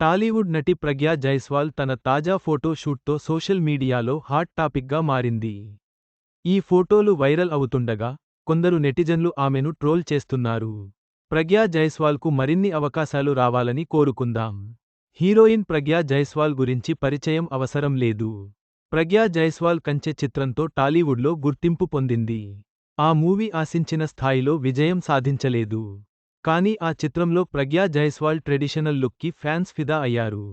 టాలీవుడ్ నటి ప్రగ్యా జైస్వాల్ తన తాజా ఫోటో షూట్తో సోషల్ మీడియాలో హాట్ టాపిక్గా మారింది. ఈ ఫోటోలు వైరల్ అవుతుండగా కొందరు నెటిజన్లు ఆమెను ట్రోల్ చేస్తున్నారు. ప్రగ్యా జైస్వాల్కు మరిన్ని అవకాశాలు రావాలని కోరుకుందాం. హీరోయిన్ ప్రగ్యా జైస్వాల్ గురించి పరిచయం అవసరం లేదు. ప్రగ్యా జైస్వాల్ కంచె చిత్రంతో టాలీవుడ్లో గుర్తింపు పొందింది. ఆ మూవీ ఆశించిన స్థాయిలో విజయం సాధించలేదు. కానీ ఆ చిత్రంలో ప్రగ్యా జైస్వాల్ ట్రెడిషనల్ లుక్కి ఫ్యాన్స్ ఫిదా అయ్యారు.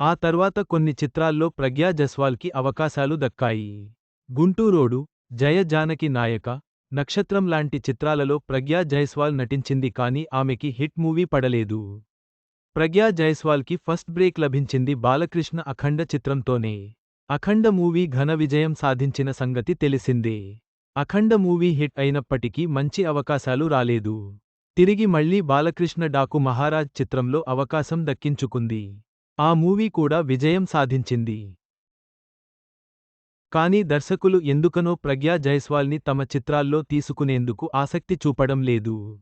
ఆ తర్వాత కొన్ని చిత్రాల్లో ప్రగ్యా జైస్వాల్కి అవకాశాలు దక్కాయి. గుంటూరోడు జయ జానకి నాయక నక్షత్రం లాంటి చిత్రాలలో ప్రగ్యా జైస్వాల్ నటించింది కానీ ఆమెకి హిట్ మూవీ పడలేదు. ప్రగ్యా జైస్వాల్కి ఫస్ట్ బ్రేక్ లభించింది బాలకృష్ణ అఖండ చిత్రంతోనే. అఖండ మూవీ ఘన విజయం సాధించిన సంగతి తెలిసిందే. అఖండ మూవీ హిట్ అయినప్పటికీ మంచి అవకాశాలు రాలేదు. తిరిగి మళ్ళీ బాలకృష్ణ డాకు మహారాజ్ చిత్రంలో అవకాశం దక్కించుకుంది. ఆ మూవీ కూడా విజయం సాధించింది. కానీ దర్శకులు ఎందుకనో ప్రగ్యా జైస్వాల్ని తమ చిత్రాల్లో తీసుకునేందుకు ఆసక్తి చూపడం లేదు.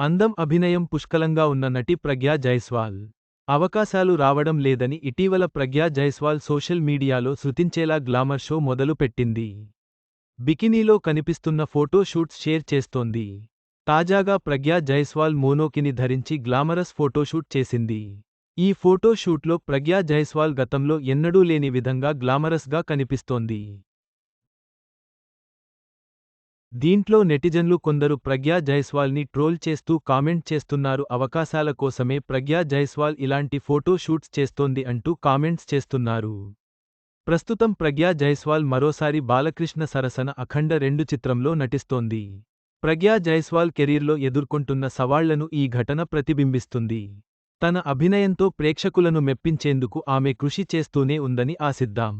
అందం అభినయం పుష్కలంగా ఉన్న నటి ప్రగ్యా జైస్వాల్. అవకాశాలు రావడం లేదని ఇటీవల ప్రగ్యా జైస్వాల్ సోషల్ మీడియాలో శృతించేలా గ్లామర్ షో మొదలుపెట్టింది. బికినీలో కనిపిస్తున్న ఫోటో షూట్స్ షేర్ చేస్తోంది. తాజాగా ప్రగ్యా జైస్వాల్ మోనోకిని ధరించి గ్లామరస్ ఫోటోషూట్ చేసింది. ఈ ఫోటో షూట్లో ప్రగ్యా జైస్వాల్ గతంలో ఎన్నడూ లేని విధంగా గ్లామరస్గా కనిపిస్తోంది. దీంట్లో నెటిజన్లు కొందరు ప్రగ్యా జైస్వాల్ని ట్రోల్ చేస్తూ కామెంట్ చేస్తున్నారు. అవకాశాల కోసమే ప్రగ్యా జైస్వాల్ ఇలాంటి ఫోటో షూట్స్ చేస్తోంది అంటూ కామెంట్స్ చేస్తున్నారు. ప్రస్తుతం ప్రగ్యా జైస్వాల్ మరోసారి బాలకృష్ణ సరసన అఖండ రెండు చిత్రంలో నటిస్తోంది. ప్రగ్యా జైస్వాల్ కెరీర్లో ఎదుర్కొంటున్న సవాళ్ళను ఈ ఘటన ప్రతిబింబిస్తుంది. తన అభినయంతో ప్రేక్షకులను మెప్పించేందుకు ఆమె కృషి చేస్తూనే ఉందని ఆశిద్దాం.